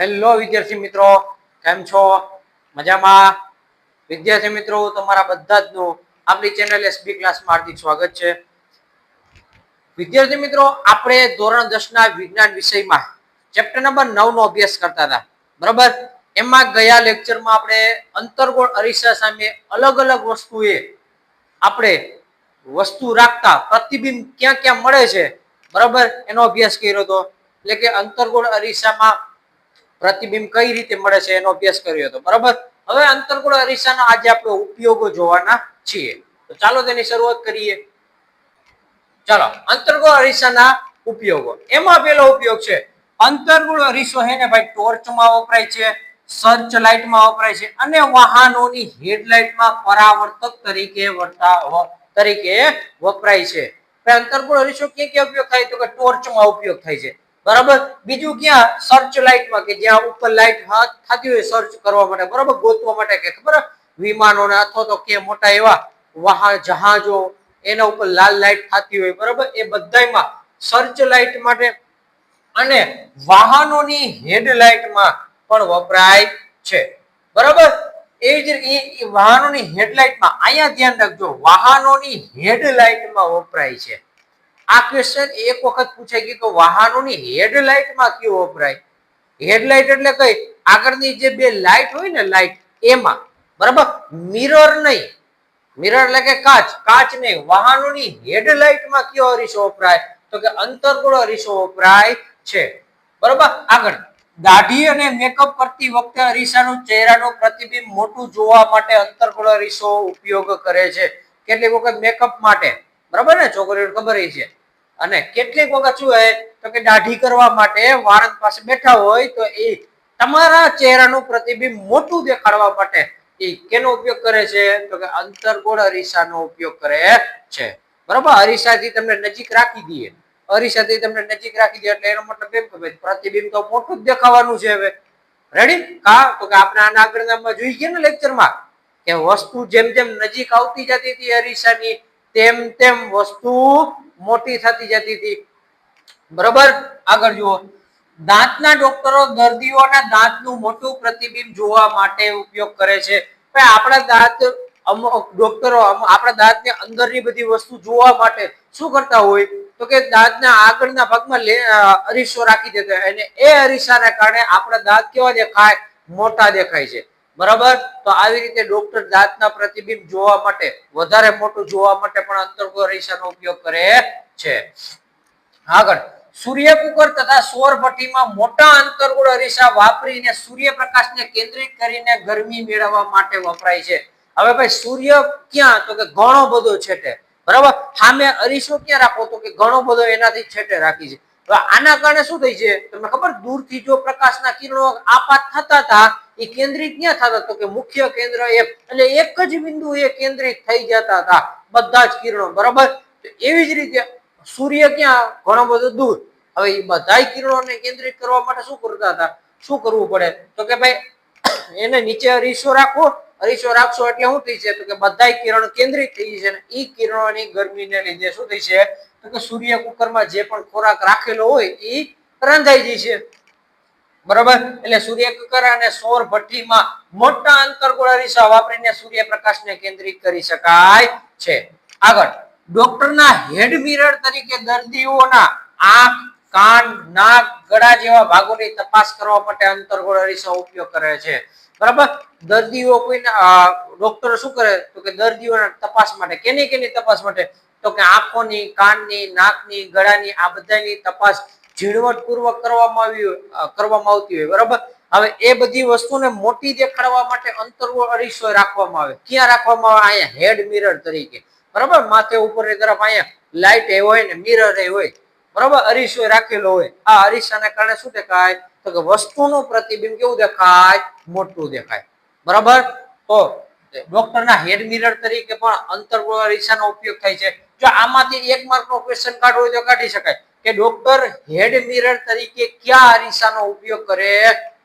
Hello વિદ્યાર્થી મિત્રો. કેમ છો? મજામાં? વિદ્યાર્થી મિત્રો, તમારા બધા જ નું આપણી ચેનલ એસબી ક્લાસમાં હાર્દિક સ્વાગત છે. વિદ્યાર્થી મિત્રો, આપણે ધોરણ દસ ના વિજ્ઞાન વિષયમાં ચેપ્ટર નંબર નવ નો અભ્યાસ કરતા હતા. બરાબર? એમાં ગયા લેક્ચરમાં આપણે અંતર્ગોળ અરીસા સામે અલગ અલગ વસ્તુએ આપણે વસ્તુ રાખતા પ્રતિબિંબ ક્યાં ક્યાં મળે છે? બરાબર? એનો અભ્યાસ કર્યો હતો. એટલે કે અંતર્ગોળ અરીસામાં પ્રતિબિંબ કઈ રીતે મળે છે એનો અભ્યાસ કર્યો હતો. બરાબર? હવે અંતર્ગોળ અરીસાના આજે આપણે ઉપયોગો જોવાના છીએ. તો ચાલો તેની શરૂઆત કરીએ. ચાલો અંતર્ગોળ અરીસાના ઉપયોગો. એમાં પેલો ઉપયોગ છે અંતર્ગોળ અરીસો હે ને ભાઈ, ટોર્ચમાં વપરાય છે સર્ચ લાઇટમાં વપરાય છે અને વાહનોની હેડલાઇટમાં પરાવર્તક તરીકે વર્તા તરીકે વપરાય છે. અંતરગુળ અરીસો ક્યાં ક્યાં ઉપયોગ થાય? તો કે ટોર્ચમાં ઉપયોગ થાય છે. બરાબર? બીજું ક્યાં? સર્ચ લાઇટમાં કે જ્યાં ઉપર લાઇટ થતી હોય સર્ચ કરવા માટે. બરાબર? ગોતવા માટે કે ખબર? વિમાનોને અથવા તો કે મોટા એવા વાહન, જહાજો, એના ઉપર લાલ લાઇટ થતી હોય. બરાબર? એ બધામાં સર્ચ લાઇટ માટે અને વાહનોની હેડલાઇટમાં પણ વપરાય છે. બરાબર? એ જ એ વાહનોની હેડલાઇટમાં અહીંયા ધ્યાન રાખજો. વાહનોની હેડલાઇટમાં વપરાય છે. આ ક્વેશ્ચન એક વખત પૂછાઈ ગયું કે વાહનોની હેડલાઇટમાં કયો વપરાય? હેડલાઇટ એટલે કઈ? આગળની જે બે લાઇટ હોય ને લાઇટ, એમાં. બરાબર? મિરર નહીં. મિરર એટલે કે કાચ. કાચ નહીં. વાહનોની હેડલાઇટમાં કયો અરીસો વપરાય? તો કે અંતરગોળ અરીસો વપરાય છે. બરાબર? આગળ. દાઢી અને મેકઅપ કરતી વખતે અરીસાનું ચહેરાનું પ્રતિબિંબ મોટું જોવા માટે અંતરગોળ અરીસો ઉપયોગ કરે છે. કેટલીક વખત મેકઅપ માટે. બરાબર ને છોકરીઓ ખબર છે. અને કેટલીક વખત શું હોય, તો કે દાઢી કરવા માટે વાળંદ પાસે બેઠા હોય, તો એ તમારા ચહેરાનું પ્રતિબિંબ મોટું દેખાડવા માટે એ કેનો ઉપયોગ કરે છે? તો કે અંતરગોળ અરીસાનો ઉપયોગ કરે છે. બરાબર? અરીસાથી તમને નજીક રાખી દઈએ. અરીસાથી તમને નજીક રાખી દઈએ એટલે એનો મતલબ એમ કે પ્રતિબિંબ તો મોટું જ દેખાવાનું છે હવે. રેડી કા? તો કે આપણે આના આગળના જોઈ ગયા ને લેક્ચરમાં કે વસ્તુ જેમ જેમ નજીક આવતી જતી હતી અરીસાની તેમ તેમ વસ્તુ મોટી થતી જતી હતી. બરાબર? આગળ જુઓ. દાંતના ડોક્ટરો દર્દીઓના દાંતનું મોટું પ્રતિબિંબ જોવા માટે ઉપયોગ કરે છે. આપણા દાંત અમુક ડોક્ટરો આપણા દાંતની અંદરની બધી વસ્તુ જોવા માટે શું કરતા હોય? તો કે દાંતના આગળના ભાગમાં અરીસો રાખી દેતા અને એ અરીસાના કારણે આપણા દાંત કેવા દેખાય? મોટા દેખાય છે. બરાબર? તો આવી રીતે ડોક્ટર દાંતના પ્રતિબિંબ જોવા માટે, વધારે મોટું જોવા માટે પણ અંતર્ગો અરીસાનો ઉપયોગ કરે છે. આગળ, સૂર્યકુકર તથા સૌર ભઠ્ઠીમાં મોટા અંતર્ગોળ અરીસા વાપરીને સૂર્યપ્રકાશને કેન્દ્રિત કરીને ગરમી મેળવવા માટે વપરાય છે. હવે ભાઈ, સૂર્ય ક્યાં? તો કે ઘણો બધો છેટે. બરાબર? સામે અરીસો ક્યાં રાખો? તો કે ઘણો બધો એનાથી છેટે રાખી છે. આના કારણે શું થઈ છે? તમને ખબર? દૂરથી જો પ્રકાશના કિરણો આપાત થતા હતા એ કેન્દ્રિત ક્યાં થતા. તો કે મુખ્ય કેન્દ્ર એક, એટલે એક જ બિંદુ એ કેન્દ્રિત થઈ જતા હતા બધા જ કિરણો, બરાબર? એવી જ રીતે સૂર્ય ક્યાં? ઘણો બધો દૂર. હવે એ બધા કિરણોને કેન્દ્રિત કરવા માટે શું કરતા હતા? શું કરવું પડે? તો કે ભાઈ, એને નીચે અરીસો રાખો. અરીસો રાખશો એટલે શું થઈ છે તો કે બધા કિરણ કેન્દ્રિત થઈ છે ને એ કિરણોની ગરમીને લીધે શું થઈ છે તો કે સૂર્ય કુકરમાં જે પણ ખોરાક રાખેલો હોય એ રંધાઈ જશે. બરોબર? એટલે સૂર્ય અને સૌર ભઠ્ઠીમાં મોટા અંતર્ગોળ અરીસા વાપરીને સૂર્યપ્રકાશને કેન્દ્રિત કરી શકાય છે. આગળ, ડોક્ટરના હેડ મિરર તરીકે દર્દીઓના આંખ, કાન, નાક, ગળા જેવા ભાગોની તપાસ કરવા માટે અંતરગોળ અરીસા ઉપયોગ કરે છે. બરાબર? દર્દીઓ કોઈ ડોક્ટર શું કરે? તો કે દર્દીઓના તપાસ માટે, કેની કેની તપાસ માટે? તો કે આંખોની, કાનની, નાકની, ગળાની આ બધાની તપાસ ઝીણવટપૂર્વક કરવામાં આવી કરવામાં આવતી હોય, બરાબર? હવે એ બધી વસ્તુને મોટી દેખાડવા માટે અંતર્ગોળ અરીસો રાખવામાં આવે. ક્યાં રાખવામાં આવે? અહીંયા હેડ મિરર તરીકે. બરાબર? માથે ઉપરની તરફ અહીંયા લાઇટ એ હોય ને મિરર એ હોય. બરાબર? અરીસો રાખેલો હોય. આ અરીસાને કારણે શું દેખાય? તો કે વસ્તુનું પ્રતિબિંબ કેવું દેખાય? મોટું દેખાય. બરાબર? તો ડોક્ટરના હેડ મિરર તરીકે પણ અંતર્ગોળ અરીસાનો ઉપયોગ થાય છે. જો આમાંથી એક માર્કનો ક્વેશ્ચન કાઢવો હોય તો કાઢી શકાય. કે ડોક્ટર હેડ મિરર તરીકે કયા અરીસાનો ઉપયોગ કરે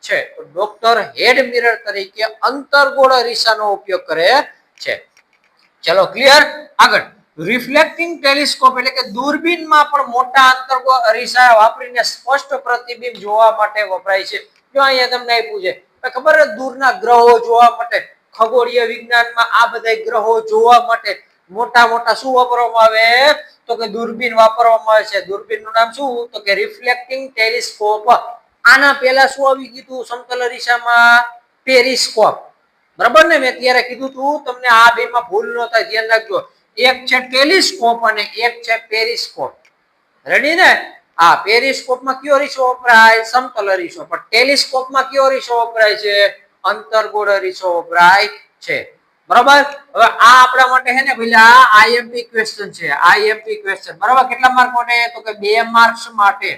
છે? તો ડોક્ટર હેડ મિરર તરીકે અંતરગોળ અરીસાનો ઉપયોગ કરે છે. ચલો ક્લિયર આગળ. રિફ્લેક્ટિંગ ટેલિસ્કોપ એટલે કે દૂરબીનમાં પણ મોટા અંતરગોળ અરીસા વાપરીને સ્પષ્ટ પ્રતિબિંબ જોવા માટે વપરાય છે. જો અહીંયા તમને આપ્યું છે ખબર દૂરના ગ્રહો જોવા માટે, ખગોળીય વિજ્ઞાનમાં આ બધા ગ્રહો જોવા માટે મોટા મોટા શું વાપરવામાં આવે? તો કે દૂરબીન વાપરવામાં આવે છે. દૂરબીનનું નામ શું? તો કે રિફ્લેક્ટિંગ ટેલિસ્કોપ આના પહેલા શું આવી ગયું સમતલ અરીસામાં પેરિસ્કોપ બરાબર ને? મેં ત્યારે કીધું તું, તમને આ બેમાં ભૂલ ન થાય, ધ્યાન રાખજો. એક છે ટેલિસ્કોપ અને એક છે પેરિસ્કોપ રેડી ને? હા પેરિસ્કોપમાં કયો અરીસો વપરાય? સમતલ અરીસો. પણ ટેલિસ્કોપમાં કયો અરીસો વપરાય છે? અંતર્ગોળ અરીસો વપરાય છે. બરાબર? હવે આ આપણા માટે છે ને પેલા આ આઈએમપી ક્વેશ્ચન છે આઈએમપી ક્વેશ્ચન બરાબર? કેટલા માર્ક માટે? તો કે બે માર્ક્સ માટે.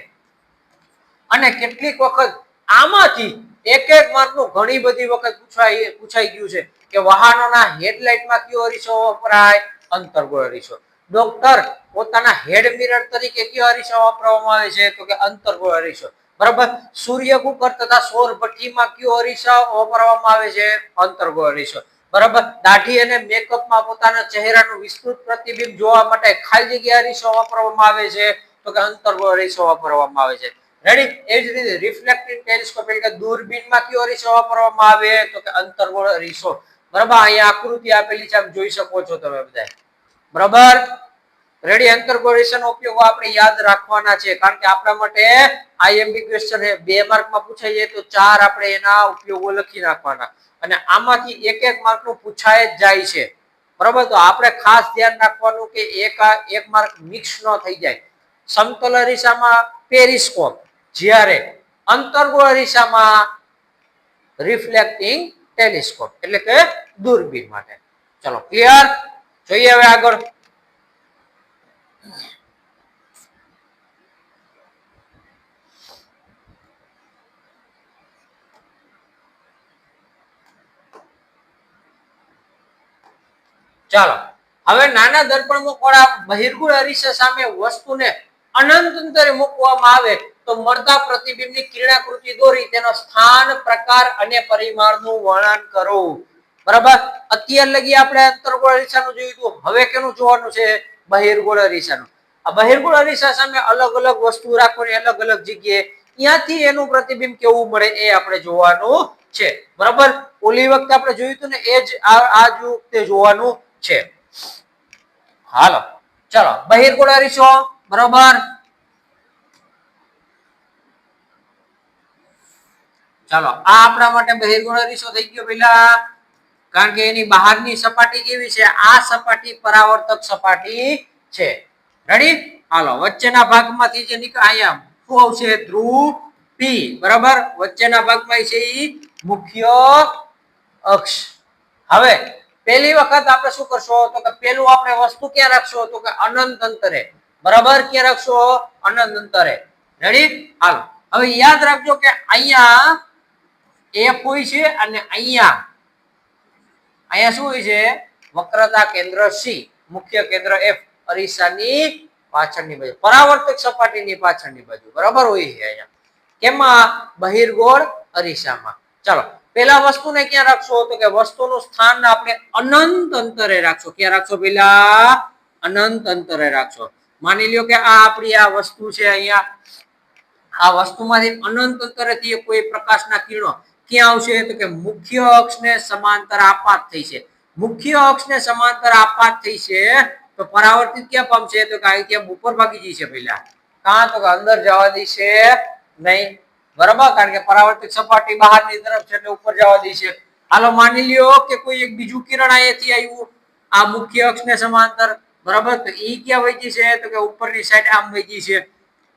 અને કેટલીક વખત આમાંથી એક એક માર્કનું ઘણી બધી વખત પૂછાય પૂછાઈ ગયું છે કે વાહનોના હેડલાઇટમાં કયો અરીસો વપરાય? અંતર્ગોળ અરીસો. ડોક્ટર પોતાના હેડ મિરર તરીકે કયો અરીસો વાપરવામાં આવે છે? તો કે અંતર્ગોળ અરીસો. બરાબર? સૂર્ય કુકર તથા સૌર ભઠ્ઠીમાં કયો અરીસા વાપરવામાં આવે છે? અંતર્ગોળ અરીસો. બરાબર? દાઢી અને મેકઅપમાં પોતાના ચહેરાનું વિસ્તૃત પ્રતિબિંબ જોવા માટે ખાલી જગ્યા અરીસો વાપરવામાં આવે છે તો કે અંતર્ગોળ અરીસો વાપરવામાં આવે છે. રેડી એ રીતે રિફ્લેક્ટિંગ ટેલિસ્કોપ એટલે દૂરબીનમાં કયો અરીસો વાપરવામાં આવે તો કે અંતર્ગોળ અરીસો બરાબર? અહીંયા આકૃતિ આપેલી છે આપ જોઈ શકો છો તમે બધા બરાબર? રેડી અંતર્ગોળ નો ઉપયોગ આપણે યાદ રાખવાના છે, કારણ કે આપણા માટે આઈએમબી ક્વેશ્ચન બે માર્કમાં પૂછાઈ જાય તો ચાર આપણે એના ઉપયોગો લખી નાખવાના. અને આમાંથી એક એક માર્કનું પૂછાય જ જાય છે. બરોબર? તો આપણે ખાસ ધ્યાન રાખવાનું કે એક એક માર્ક મિક્સ ન થઈ જાય. સમતલ અરીસામાં પેરિસ્કોપ, જ્યારે અંતર્ગો અરીસામાં રિફ્લેક્ટિંગ ટેલિસ્કોપ, એટલે કે દૂરબીન માટે. ચલો, ક્લિયર? જોઈએ હવે આગળ. ચાલો. હવે નાના દર્પણમાં કોળા બહિર્ગુણ અરીસા સામે વસ્તુને અનંત અંતરે મૂકવામાં આવે તો મળતા પ્રતિબિંબની કિરણાકૃતિ દોરી, તેનો સ્થાન, પ્રકાર અને પરિમાણનું વર્ણન કરો. બરાબર? અત્યાર લગી આપણે અંતર્ગોળ અરીસાનું જોયું હતું. હવે કેનું જોવાનું છે? બહિર્ગોળ અરીસાનું. આ બહિર્ગોળ અરીસા સામે અલગ અલગ વસ્તુ રાખવાની અલગ અલગ જગ્યાએ ત્યાંથી એનું પ્રતિબિંબ કેવું મળે એ આપણે જોવાનું છે. બરાબર? ઓલી વખતે આપણે જોયું હતું ને, એ જ આ જ વખતે જોવાનું છે. હાલો, ચલો બહિર્ગુણ અરીસો બરોબર? ચાલો, આ આપણા માટે બહિર્ગુણ અરીસો થઈ ગયો પેલા. કારણ કે એની બહારની સપાટી કેવી છે? આ સપાટી પરાવર્તક સપાટી છે. રેડી હાલો, વચ્ચેના ભાગમાંથી જે નીકળ અહીંયા, શું આવશે? ધ્રુવ પી બરાબર? વચ્ચેના ભાગમાં છે એ મુખ્ય અક્ષ. હવે પહેલી વખત આપણે શું કરશો? તો કે પેલું આપણે વસ્તુ ક્યાં રાખશો? તો કે અનંત અંતરે. બરાબર? ક્યાં રાખશો? અનંત અંતરે. રેડી હાલ. હવે યાદ રાખજો કે અહીંયા એફ હોય છે અને અહીંયા. અહીંયા શું હોય છે? વક્રતા કેન્દ્ર સી મુખ્ય કેન્દ્ર એફ અરીસાની પાછળની બાજુ. પરાવર્તક સપાટીની પાછળની બાજુ. બરાબર હોય છે અહીંયા. કેમાં? બહિર્ગોળ અરીસામાં. ચાલો. પેલા વસ્તુને ક્યાં રાખશો? તો કે વસ્તુનું સ્થાન આપણે અનંત અંતરે રાખશો. ક્યાં રાખશો પેલા? અનંત અંતરે રાખશો. માની લ્યો કે આ આપણી આ વસ્તુ છે અહીંયા. આ વસ્તુમાંથી અનંત અંતરેથી કોઈ પ્રકાશના કિરણો ક્યાં આવશે? તો કે મુખ્ય અક્ષને સમાંતર આપાત થઈ છે. મુખ્ય અક્ષને સમાંતર આપાત થઈ છે તો પરાવર્તિત ક્યાં પામશે તો કે અહીં ત્યાં ઉપર ભાગી જશે પેલા. કાં તો કે અંદર જવા દેશે નહીં. બરાબર? કારણ કે પરાવર્તિત સપાટી બહારની તરફ છે એટલે ઉપર જવા દેશે હાલો, માની લ્યો કે કોઈ એક બીજું કિરણ અહીંયાથી આવ્યું. આ મુખ્ય અક્ષને સમાંતર. બરાબર? તો એ ક્યાં વહી છે? તો કે ઉપરની સાઈડ આમ વહી છે.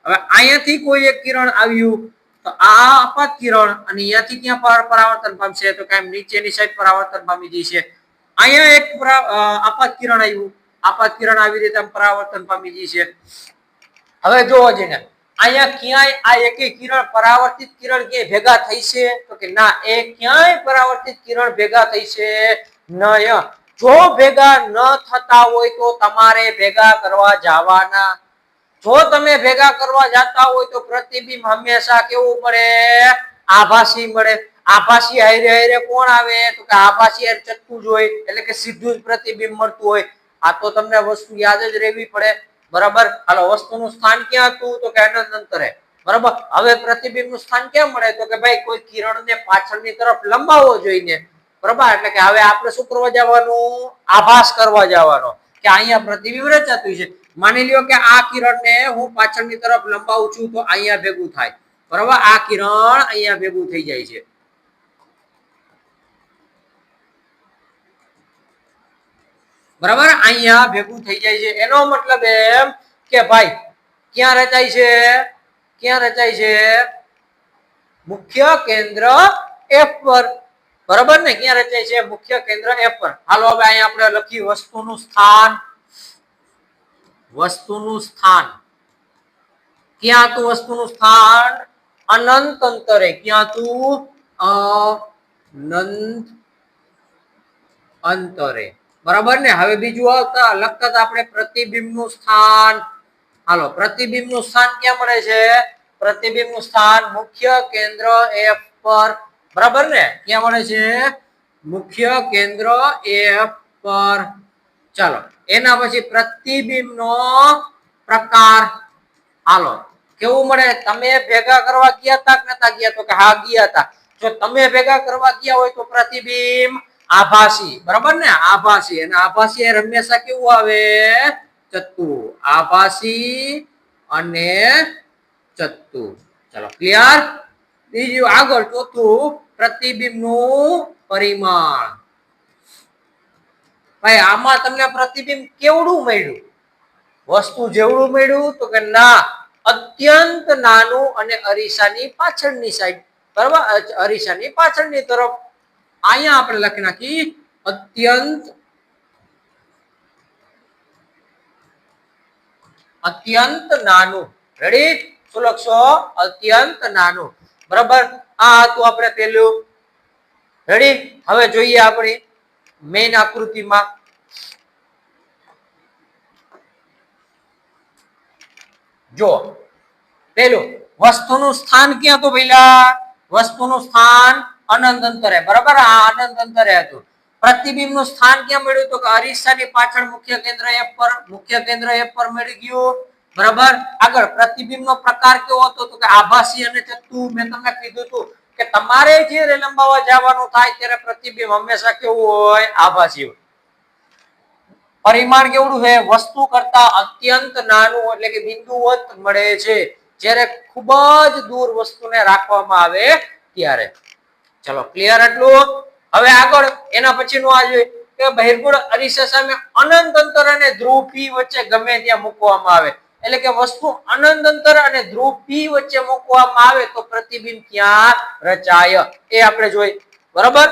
હવે અહીંયાથી કોઈ એક કિરણ આવ્યું, તો આ આપાત કિરણ અને અહીંયાથી ક્યાં પરાવર્તન પામશે? તો કાંઈ નીચેની સાઈડ પરાવર્તન પામી જશે અહીંયા એક આપાત કિરણ આવ્યું. આપાત કિરણ આવી રીતે પરાવર્તન પામી જશે હવે જોવો જઈને અહીંયા ક્યાંય આ એકે કિરણ પરાવર્તિત કિરણ કે ભેગા થઈ છે? તો કે ના, એ ક્યાંય પરાવર્તિત કિરણ ભેગા થઈ છે નય. જો ભેગા ન થતા હોય તો તમારે ભેગા કરવા જવાના. જો તમે ભેગા કરવા જતા હોય તો પ્રતિબિંબ હંમેશા કેવું મળે? આભાસી મળે. આભાસી હારે હારે કોણ આવે? તો કે આભાસી હારે ચત્તું જ હોય. એટલે કે સીધું જ પ્રતિબિંબ મળતું હોય. આ તો તમને વસ્તુ યાદ જ રહેવી પડે. બરાબર? હાલો, વસ્તુનું સ્થાન ક્યાં હતું? તો કે અનંત અંતરે. બરાબર? હવે પ્રતિબિંબનું સ્થાન કેમ મળે? તો કે ભાઈ, કોઈ કિરણ ને પાછળની તરફ લંબાવવો જોઈને. બરાબર? એટલે કે હવે આપણે શું કરવા જવાનું? આભાસ કરવા જવાનો. કે અહીંયા પ્રતિબિંબ રચાતું છે. માની લ્યો કે આ કિરણ ને હું પાછળની તરફ લંબાવું છું તો અહીંયા ભેગું થાય. બરાબર? આ કિરણ અહીંયા ભેગું થઈ જાય છે. બરાબર? અહીંયા ભેગું થઈ જાય છે. એનો મતલબ એમ કે ભાઈ, ક્યાં રચાય છે? ક્યાં રચાય છે? મુખ્ય કેન્દ્ર એફ પર. બરાબર ને? ક્યાં રચાય છે? મુખ્ય કેન્દ્ર એફ પર. હાલો, હવે અહીંયા આપણે લખી વસ્તુનું સ્થાન. વસ્તુનું સ્થાન. ક્યાં હતું વસ્તુનું સ્થાન? અનંત અંતરે. ક્યાં હતું? અનંત અંતરે. બરાબર ને? હવે બીજું આવતા લખતા આપણે પ્રતિબિંબનું સ્થાન. હાલો, પ્રતિબિંબનું સ્થાન ક્યાં મળે છે? પ્રતિબિંબનું સ્થાન મુખ્ય કેન્દ્ર એફ પર. બરાબર ને? ક્યાં મળે છે? મુખ્ય કેન્દ્ર એફ પર. ચાલો, એના પછી પ્રતિબિંબનો પ્રકાર. હાલો, કેવું મળે? તમે ભેગા કરવા ગયા તા કે નતા ગયા? તો કે હા, ગયા તા. જો તમે ભેગા કરવા ગયા હોય તો પ્રતિબિંબ આભાસી. બરાબર ને? આભાસી. અને આભાસી હંમેશા કેવું આવે? ચત્તુ. આભાસી અને ચત્તુ. ચલો ક્લિયર બીજું આગળ ચોથું પ્રતિબિંબનું પરિમાણ. ભાઈ, આમાં તમને પ્રતિબિંબ કેવડું મળ્યું? વસ્તુ જેવડું મળ્યું તો કે ના, અત્યંત નાનું અને અરીસાની પાછળની સાઈડ બરાબર? અરીસાની પાછળની તરફ અહીંયા આપણે લખી નાખી અત્યંત અત્યંત નાનું રેડી શું લખશો અત્યંત નાનું બરાબર આ હતું આપણે પેલું રેડી હવે જોઈએ આપણી મેઇન આકૃતિમાં જો પેલું વસ્તુનું સ્થાન ક્યાં હતું પહેલા વસ્તુનું સ્થાન અનંત અંતરે, બરાબર? આ અનંત અંતરે હતું. પ્રતિબિંબનું સ્થાન ક્યાં મળ્યું તો કે અરીસાની પાછળ મુખ્ય કેન્દ્ર એફ પર, મુખ્ય કેન્દ્ર એફ પર મળી ગયું. બરાબર? આગળ, પ્રતિબિંબનો પ્રકાર કેવો હતો? તો કે આભાસી અને ચત્તુ મેં તમને કીધું હતું કે તમારે જ્યારે લંબાવા જવાનું થાય ત્યારે પ્રતિબિંબ હંમેશા કેવું હોય? આભાસી હોય. પરિમાણ કેવડું છે? વસ્તુ કરતા અત્યંત નાનું એટલે કે બિંદુવત મળે છે. જ્યારે ખૂબ જ દૂર વસ્તુને રાખવામાં આવે ત્યારે. ચલો ક્લિયર એટલું હવે આગળ, એના પછીનું આ જોઈએ કે બહિર્ગુણ અરીસા સામે અનંત અંતર અને ધ્રુવ પી વચ્ચે ગમે ત્યાં મૂકવામાં આવે. એટલે કે વસ્તુ અનંત અંતર અને ધ્રુવ પી વચ્ચે મૂકવામાં આવે તો પ્રતિબિંબ ક્યાં રચાય? એ આપણે જોઈ બરાબર?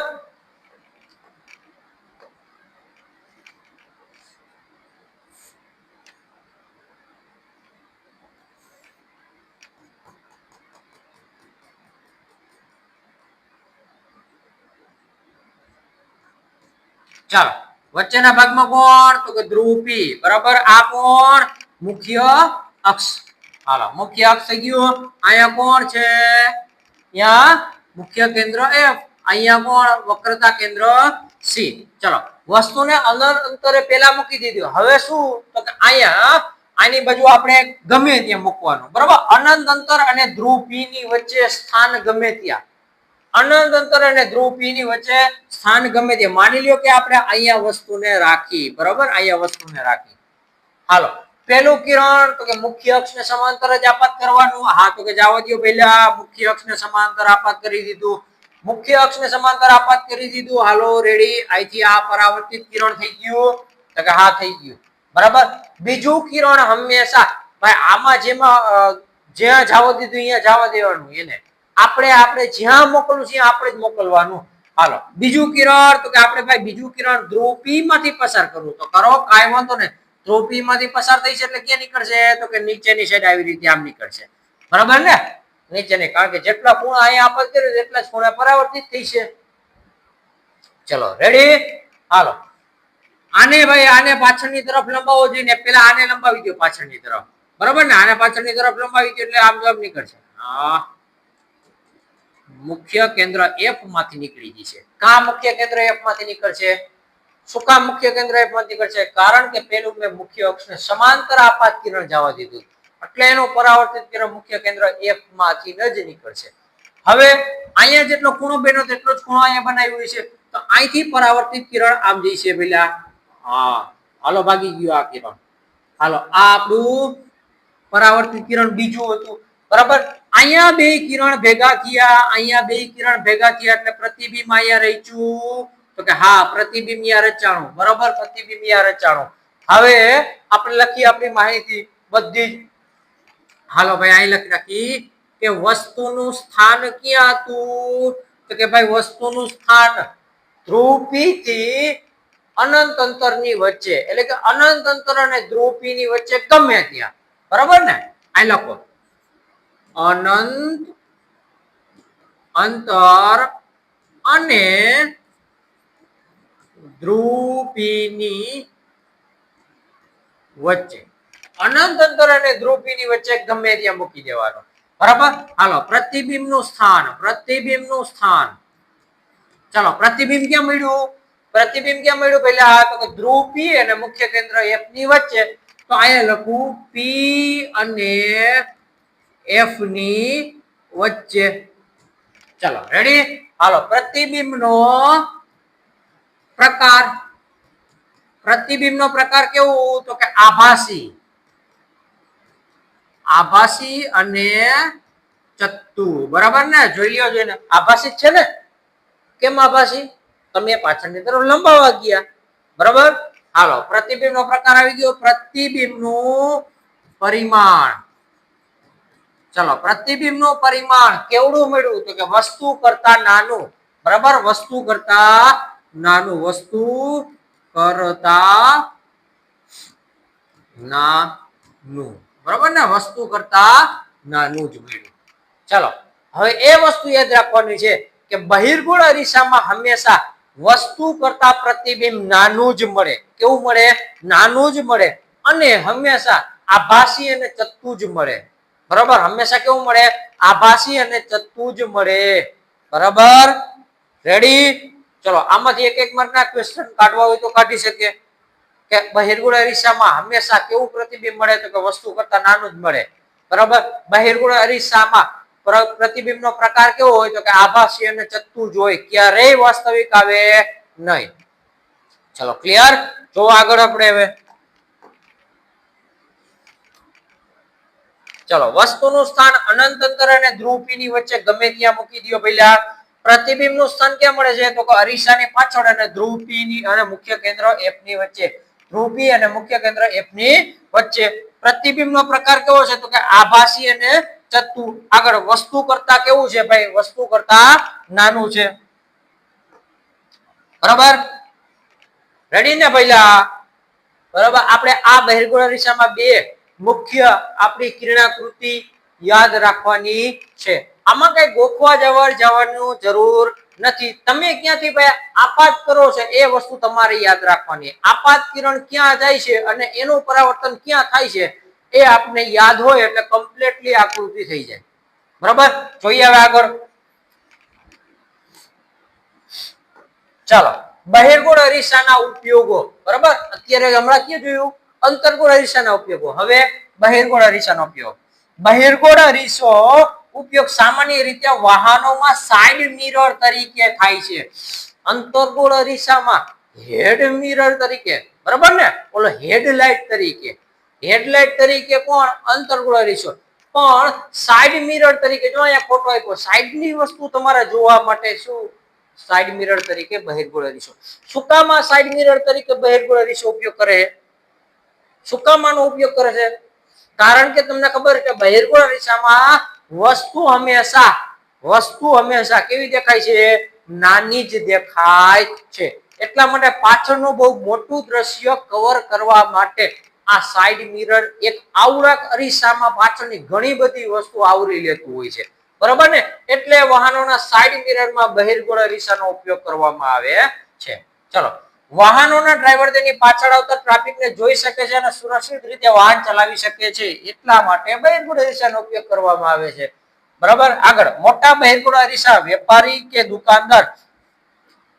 ચાલો, વચ્ચેના ભાગમાં કોણ? તો કે ધ્રુવ બરાબર? આ કોણ? મુખ્ય અક્ષ. હાલો, મુખ્ય અક્ષ થઈ ગયું. અહીંયા કોણ છે? અહીંયા મુખ્ય કેન્દ્ર એફ અહીંયા કોણ? વક્રતા કેન્દ્ર સી ચલો, વસ્તુને અલગ અંતરે પેલા મૂકી દીધું. હવે શું? તો કે અહીંયા, આની બાજુ આપણે ગમે ત્યાં મૂકવાનું. બરાબર? અનંત અંતર અને ધ્રુવ પી ની વચ્ચે સ્થાન ગમે ત્યાં. અનંત અંતર અને ધ્રુવની વચ્ચે સ્થાન ગમે તે. માની લ્યો કે આપણે અહીંયા વસ્તુને રાખી. બરાબર? અહીંયા વસ્તુને રાખી. હાલો. પેલું કિરણ તો કે મુખ્ય અક્ષને સમાંતર જ આપાત કરવાનું. હા, તો કે જવા દો પહેલા મુખ્ય અક્ષને સમાંતર આપાત કરી દીધું. મુખ્ય અક્ષને સમાંતર આપાત કરી દીધું. હાલો રેડી અહીંથી આ પરાવર્તિત કિરણ થઈ ગયું. તો કે હા, થઈ ગયું. બરાબર? બીજું કિરણ હંમેશા, ભાઈ, આમાં જેમાં જ્યાં જવા દીધું, અહીંયા જવા દેવાનું એને. આપણે આપણે જ્યાં મોકલવું છે આપણે જ મોકલવાનું. હાલો, બીજું કિરણ, તો કે આપણે ભાઈ બીજું કિરણ ધ્રુવ પસાર કરવું. તો કરો, કાંઈ વાંધો ને ધ્રુવ પસાર થઈ છે એટલે ક્યાં નીકળશે? તો કે નીચેની સાઈડ આવી રીતે આમ નીકળશે. બરાબર ને? નીચેની, કારણ કે જેટલા ખૂણા અહીંયા આપણે કર્યું એટલા જ ખૂણા પરાવર્તિત થઈ છે. ચલો રેડી હાલો. આને ભાઈ, આને પાછળની તરફ લંબાવો જોઈએ પેલા આને લંબાવી દો પાછળની તરફ. બરાબર ને? આને પાછળની તરફ લંબાવી દો એટલે આમ જવાબ નીકળશે. હા. મુખ્ય કેન્દ્ર એફમાંથી નીકળી જશે કા મુખ્ય કેન્દ્ર એફમાંથી નીકળશે? શું કામ મુખ્ય કેન્દ્ર એફમાંથી નીકળશે? કારણ કે પેલું મેં મુખ્ય અક્ષને સમાંતર આપાત કિરણ જવા દીધું. એટલે એનું પરાવર્તિત કિરણ મુખ્ય કેન્દ્ર એફમાંથી જ નીકળશે. હવે અહીંયા જેટલો ખૂણો બન્યો તેટલો જ ખૂણો અહીંયા બનાવ્યો છે. તો અહીંથી પરાવર્તિત કિરણ આમ જઈશે પેલા. હા. હાલો, ભાગી ગયો આ કિરણ. હાલો, આ આપણું પરાવર્તિત કિરણ બીજું હતું. બરાબર? અહીંયા બે કિરણ ભેગા થયા, અહીંયા બે કિરણ ભેગા થયા એટલે પ્રતિબિંબ અહીંયા રચ્યું તો કે હા, પ્રતિબિંબ અહીંયા રચાણું. બરાબર? પ્રતિબિંબ અહીંયા રચાણું. હવે આપણે લખીએ આપણી માહિતી બધી હાલો ભાઈ, અહીં લખી નાખી કે વસ્તુનું સ્થાન ક્યાં હતું? તો કે ભાઈ, વસ્તુનું સ્થાન ધ્રુવથી અનંત અંતરની વચ્ચે. એટલે કે અનંત અંતર અને ધ્રુવની વચ્ચે ગમે ત્યાં. બરાબર ને? અહીં લખો. અનંત, અંતર અને ધ્રુપીની વચ્ચે. અનંત, અંતર અને ધ્રુપીની વચ્ચે ગમે ત્યાં મૂકી દેવાનો. બરાબર? હાલો પ્રતિબિંબનું સ્થાન પ્રતિબિંબનું સ્થાન. ચાલો, પ્રતિબિંબ ક્યાં મળ્યું? પ્રતિબિંબ ક્યાં મળ્યું? પહેલા તો કે ધ્રુવ અને મુખ્ય કેન્દ્ર એફની વચ્ચે. તો અહીંયા લખું પી અને F ની વચ્ચે. ચલો રેડી હાલો પ્રતિબિંબ નો પ્રકાર. પ્રતિબિંબ નો પ્રકાર કેવું? તો કે આભાસી. આભાસી અને ચત્તુ. બરાબર ને? જોઈ લ્યો, જોઈને. આભાસી છે ને? કેમ આભાસી? તમે પાછળની તરફ લંબાવા ગયા. બરાબર? હાલો પ્રતિબિંબ નો પ્રકાર આવી ગયો. પ્રતિબિંબનું પરિમાણ. ચલો પ્રતિબિંબનું પરિમાણ કેવડું મળ્યું તો કે વસ્તુ કરતા નાનું. બરાબર? વસ્તુ કરતા નાનું. વસ્તુ કરતા નાનું. બરાબર ને? વસ્તુ કરતા નાનું જ મળ્યું ચલો, હવે એ વસ્તુ યાદ રાખવાની છે કે બહિર્ગુણ અરીસામાં હંમેશા વસ્તુ કરતા પ્રતિબિંબ નાનું જ મળે. કેવું મળે? નાનું જ મળે. અને હંમેશા આભાસી અને ચત્તુ જ મળે. બરાબર? હંમેશા કેવું મળે? આભાસી અને ચત્તુ જ મળે. બરાબર? રેડી ચલો, આમાંથી એક એક માર્કના ક્વેશ્ચન કાઢવા હોય તો કાઢી શકીએ. કે બહિર્ગુણ અરીસામાં હંમેશા કેવું પ્રતિબિંબ મળે? તો કે વસ્તુ કરતા નાનું જ મળે. બરાબર? બહિર્ગુણ અરીસામાં પ્રતિબિંબનો પ્રકાર કેવો હોય? તો કે આભાસી અને ચત્તુ જ હોય. ક્યારેય વાસ્તવિક આવે નહીં. ચલો ક્લિયર જો આગળ આપણે હવે. ચલો, વસ્તુનું સ્થાન અનંત અંતર અને ધ્રુવ વચ્ચે ગમે ત્યાં મૂકી દો પહેલા પ્રતિબિંબનું સ્થાન ક્યાં મળે છે? તો કે અરીસાની પાછળ અને ધ્રુવ અને મુખ્ય કેન્દ્ર F ની વચ્ચે. ધ્રુવ અને મુખ્ય કેન્દ્ર F ની વચ્ચે. પ્રતિબિંબનો પ્રકાર કેવો છે? તો કે આભાસી અને ચત્તુ. આગળ, વસ્તુ કરતા કેવું છે ભાઈ? વસ્તુ કરતા નાનું છે. બરાબર? રેડી ને પહેલા બરાબર? આપણે આ બહિર્ગોળ અરીસામાં બે મુખ્ય આપણી કિરણાકૃતિ યાદ રાખવાની છે. આમાં કઈ ગોખવા જવા જવાનું જરૂર નથી. તમે ક્યાંથી ભાઈ આપાત કરો છો એ વસ્તુ તમારે યાદ રાખવાની. આપાત કિરણ ક્યાં જાય છે અને એનું પરાવર્તન ક્યાં થાય છે એ આપને યાદ હોય એટલે કમ્પ્લીટલી આકૃતિ થઈ જાય. બરાબર? જોઈએ હવે આગળ. ચાલો. બહિર્ગોળ અરીસાના ઉપયોગો. બરાબર? અત્યારે હમણાં ક્યાં જોયું? અંતર્ગોળ અરીસાના ઉપયોગો. હવે બહિર્ગોળ અરીસાનો ઉપયોગ. બહિર્ગોળ અરીસો ઉપયોગ સામાન્ય રીતે વાહનોમાં સાઇડ મિરર તરીકે થાય છે. અંતર્ગોળ અરીસામાં હેડ મિરર તરીકે. બરાબર ને? ઓલો હેડલાઇટ તરીકે. હેડલાઇટ તરીકે કોણ? અંતર્ગોળ અરીસો પણ સાઇડ મિરર તરીકે જો અહીંયા ફોટો આપ્યો સાઇડની વસ્તુ તમારે જોવા માટે શું? સાઇડ મિરર તરીકે બહિર્ગોળ અરીસો શું સાઇડ મિરર તરીકે બહિર્ગોળ અરીસો ઉપયોગ કરે? છે શું કામ આનો ઉપયોગ કરે છે? કારણ કે તમને ખબર કે બહિર્ગુણ દિશામાં વસ્તુ હંમેશા વસ્તુ હંમેશા કેવી દેખાય છે? નાની જ દેખાય છે. એટલા માટે પાછળનું બહુ મોટું દ્રશ્ય કવર કરવા માટે આ સાઈડ મિરર એક આવરક અરીસામાં પાછળની ઘણી બધી વસ્તુ આવરી લેતું હોય છે. બરાબર ને? એટલે વાહનોના સાઈડ મિરરમાં બહિર્ગોળ અરીસાનો ઉપયોગ કરવામાં આવે છે. ચલો વાહનોના ડ્રાઈવર તેની પાછળ આવતા ટ્રાફિકને જોઈ શકે છે અને સુરક્ષિત રીતે વાહન ચલાવી શકે છે. એટલા માટે બહિર્ગુણ અરીસાનો ઉપયોગ કરવામાં આવે છે. બરાબર? આગળ, મોટા બહિર્ગુણ અરીસા, વેપારી કે દુકાનદાર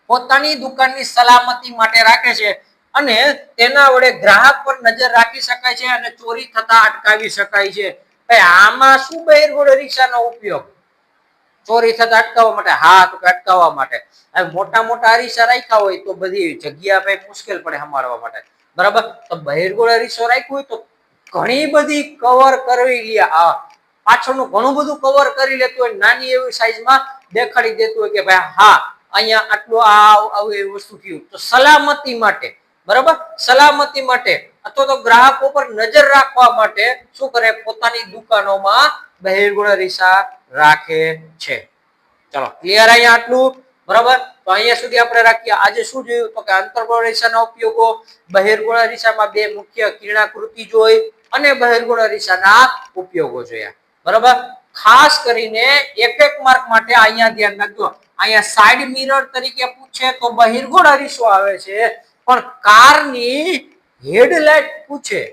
પોતાની દુકાનની સલામતી માટે રાખે છે અને તેના વડે ગ્રાહક પર નજર રાખી શકાય છે અને ચોરી થતા અટકાવી શકાય છે. આમાં શું બહિર્ગુણ અરીસાનો ઉપયોગ? ચોરી થતા અટકાવવા માટે હા તો અટકાવવા માટે. મોટા મોટા અરીસા રાખ્યા હોય તો બધી જગ્યા ભાઈ મુશ્કેલ પડે સંભાળવા માટે. બરાબર? તો બહિર્ગોળ અરીસો રાખ્યું હોય તો ઘણી બધી કવર કરવી ગયા. પાછળનું ઘણું બધું કવર કરી લેતું હોય નાની એવી સાઈઝમાં દેખાડી દેતું હોય કે ભાઈ, હા, અહીંયા આટલું આ આવું એવી વસ્તુ થયું. તો સલામતી માટે, બરાબર? સલામતી માટે અથવા તો ગ્રાહકો પર નજર રાખવા માટે શું કરે? પોતાની દુકાનોમાં બહિર્ગુણ રિસા રાખે છે. ચલો ક્લિયર અહીંયા આટલું? બરાબર? તો અહીંયા સુધી આપણે રાખીએ. આજે શું જોયું? તો કે અંતર્ગુણ અરીસાના ઉપયોગો બહિર્ગુણ રિસામાં બે મુખ્ય કિરણાકૃતિ જોઈ અને બહિર્ગુણ રિસાના ઉપયોગો જોયા. બરાબર? ખાસ કરીને એક એક માર્ક માટે અહીંયા ધ્યાન રાખજો. અહીંયા સાઈડ મિરર તરીકે પૂછે તો બહિર્ગુણ અરીસો આવે છે, પણ કારની હેડલાઇટ પૂછે.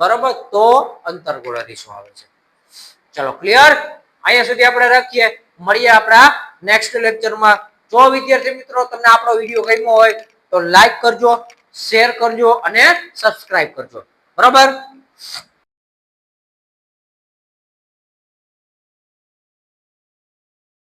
બરાબર? તો અંતર્ગુણ અરીસો આવે છે. ચલો ક્લિયર અહીંયા સુધી આપણે રાખીએ. મળીએ આપણા નેક્સ્ટ લેક્ચરમાં જો વિદ્યાર્થી મિત્રો તમને આપણો વીડિયો ગમ્યો હોય, તો લાઈક કરજો શેર કરજો અને સબસ્ક્રાઇબ કરજો. બરાબર?